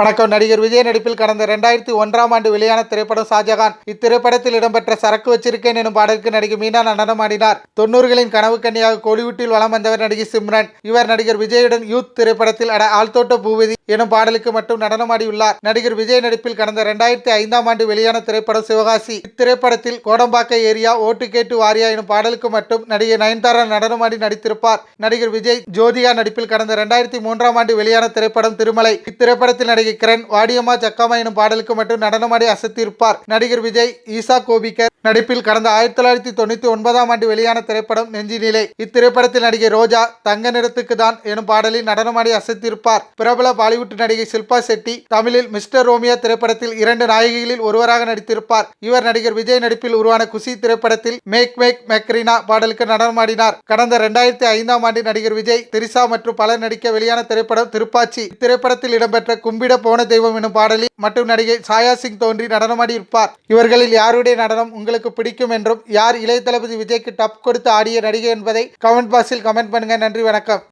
வணக்கம். நடிகர் விஜய் நடிப்பில் கடந்த ரெண்டாயிரத்தி ஒன்றாம் ஆண்டு வெளியான திரைப்படம் ஷாஜகான். இத்திரைப்படத்தில் இடம்பெற்ற சரக்கு வச்சிருக்கேன் எனும் பாடலுக்கு நடிகை மீனா நடனமாடினார் தொண்ணூறுகளின் கனவு கன்னியாக கோலிவுட்டில் வலம் வந்தவர் நடிகை சிம்ரன். இவர் நடிகர் விஜயுடன் யூத் திரைப்படத்தில் அட ஆழ்தோட்ட பூபதி எனும் பாடலுக்கு மட்டும் நடனமாடியுள்ளார். நடிகர் விஜய் நடிப்பில் கடந்த இரண்டாயிரத்தி ஐந்தாம் ஆண்டு வெளியான திரைப்படம் சிவகாசி. இத்திரைப்படத்தில் கோடம்பாக்க ஏரியா ஓட்டு கேட்டு வாரியா எனும் பாடலுக்கு மட்டும் நடிகை நயன்தாரா நடனமாடி நடித்திருப்பார். நடிகர் விஜய் ஜோதிகா நடிப்பில் கடந்த இரண்டாயிரத்தி மூன்றாம் ஆண்டு வெளியான திரைப்படம் திருமலை. இத்திரைப்படத்தில் நடிகை கிரண் வாடியம்மா சக்காமா எனும் பாடலுக்கு மட்டும் நடனமாடி அசத்தியிருப்பார் நடிகர் விஜய் ஈசா கோபிகர் நடிப்பில் கடந்த ஆயிரத்தி தொள்ளாயிரத்தி தொண்ணூத்தி ஒன்பதாம் ஆண்டு வெளியான திரைப்படம் நெஞ்சி நிலை இத்திரைப்படத்தில் நடிகை ரோஜா தங்க நிறத்துக்கு தான் எனும் பாடலில் நடனமாடி அசத்தியிருப்பார் பிரபல பாலிவுட் நடிகை ஷில்பா செட்டி தமிழில் மிஸ்டர் ரோமியா திரைப்படத்தில் இரண்டு நாயகிகளில் ஒருவராக நடித்திருப்பார். இவர் நடிகர் விஜய் நடிப்பில் உருவான குஷி திரைப்படத்தில் மேக் மேக் மெக்ரினா பாடலுக்கு நடனமாடினார். கடந்த இரண்டாயிரத்தி ஐந்தாம் ஆண்டு நடிகர் விஜய் திரிசா மற்றும் பலர் நடிக்க வெளியான திரைப்படம் திருப்பாச்சி. இத்திரைப்படத்தில் இடம்பெற்ற கும்பிட போன தெய்வம் எனும் பாடலில் மற்றும் நடிகை சாயா சிங் தோன்றி நடனமாடி இருப்பார் இவர்களில் யாருடைய நடனம் உங்களுக்கு பிடிக்கும் என்றும் யார் இளைய தளபதி விஜய்க்கு டப் கொடுத்து ஆடிய நடிகை என்பதை கமெண்ட் பாக்ஸில் கமெண்ட் பண்ணுங்க. நன்றி வணக்கம்.